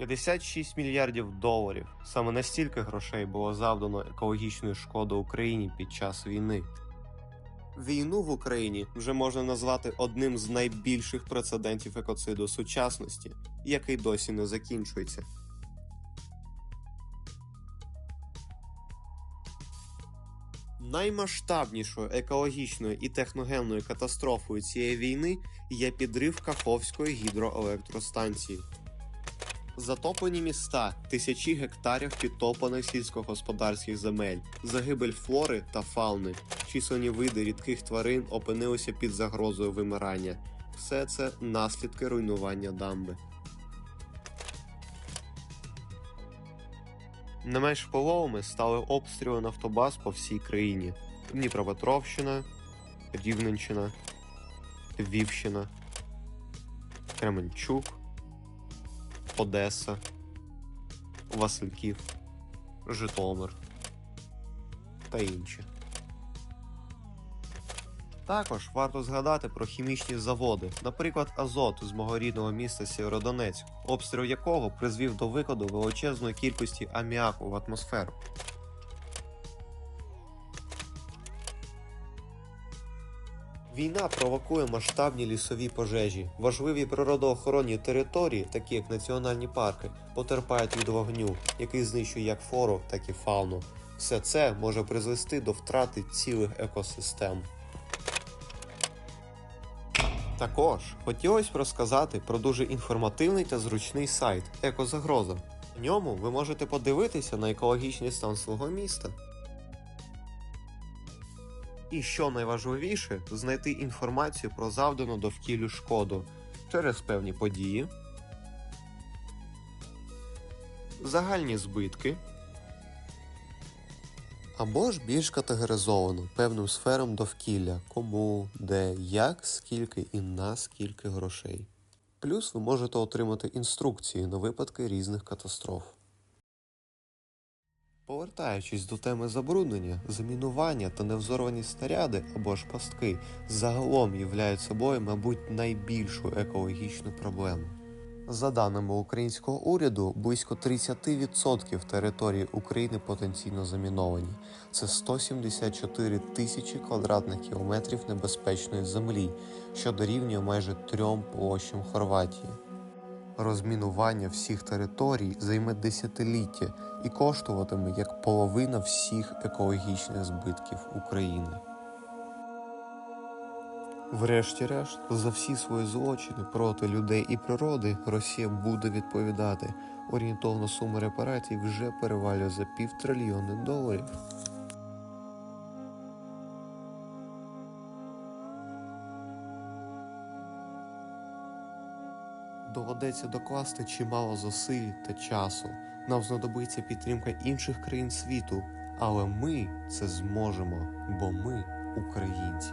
56 мільярдів доларів. Саме настільки грошей було завдано екологічної шкоди Україні під час війни. Війну в Україні вже можна назвати одним з найбільших прецедентів екоциду сучасності, який досі не закінчується. Наймасштабнішою екологічною і техногенною катастрофою цієї війни є підрив Каховської гідроелектростанції. Затоплені міста, тисячі гектарів підтоплених сільськогосподарських земель, загибель флори та фауни, численні види рідких тварин опинилися під загрозою вимирання. Все це наслідки руйнування дамби. Не менш впливовими стали обстріли нафтобаз по всій країні: Дніпропетровщина, Рівненщина, Львівщина, Кременчук, Одеса, Васильків, Житомир та інші. Також варто згадати про хімічні заводи, наприклад, Азот з мого рідного міста Сєвєродонецьк, обстріл якого призвів до викладу величезної кількості аміаку в атмосферу. Війна провокує масштабні лісові пожежі. Важливі природоохоронні території, такі як національні парки, потерпають від вогню, який знищує як флору, так і фауну. Все це може призвести до втрати цілих екосистем. Також хотілося б розказати про дуже інформативний та зручний сайт Екозагроза. В ньому ви можете подивитися на екологічний стан свого міста. І що найважливіше, знайти інформацію про завдану довкіллю шкоду через певні події, загальні збитки. Або ж більш категоризовано певним сферам довкілля, кому, де, як, скільки і на скільки грошей. Плюс ви можете отримати інструкції на випадки різних катастроф. Повертаючись до теми забруднення, замінування та невзорвані снаряди або ж пастки загалом являють собою, мабуть, найбільшу екологічну проблему. За даними українського уряду, близько 30% території України потенційно заміновані. Це 174 тисячі квадратних кілометрів небезпечної землі, що дорівнює майже трьом площам Хорватії. Розмінування всіх територій займе десятиліття і коштуватиме як половина всіх екологічних збитків України. Врешті-решт, за всі свої злочини проти людей і природи Росія буде відповідати. Орієнтовна сума репарацій вже перевалює за півтрильйони доларів. Доведеться докласти чимало зусиль та часу. Нам знадобиться підтримка інших країн світу, але ми це зможемо, бо ми українці.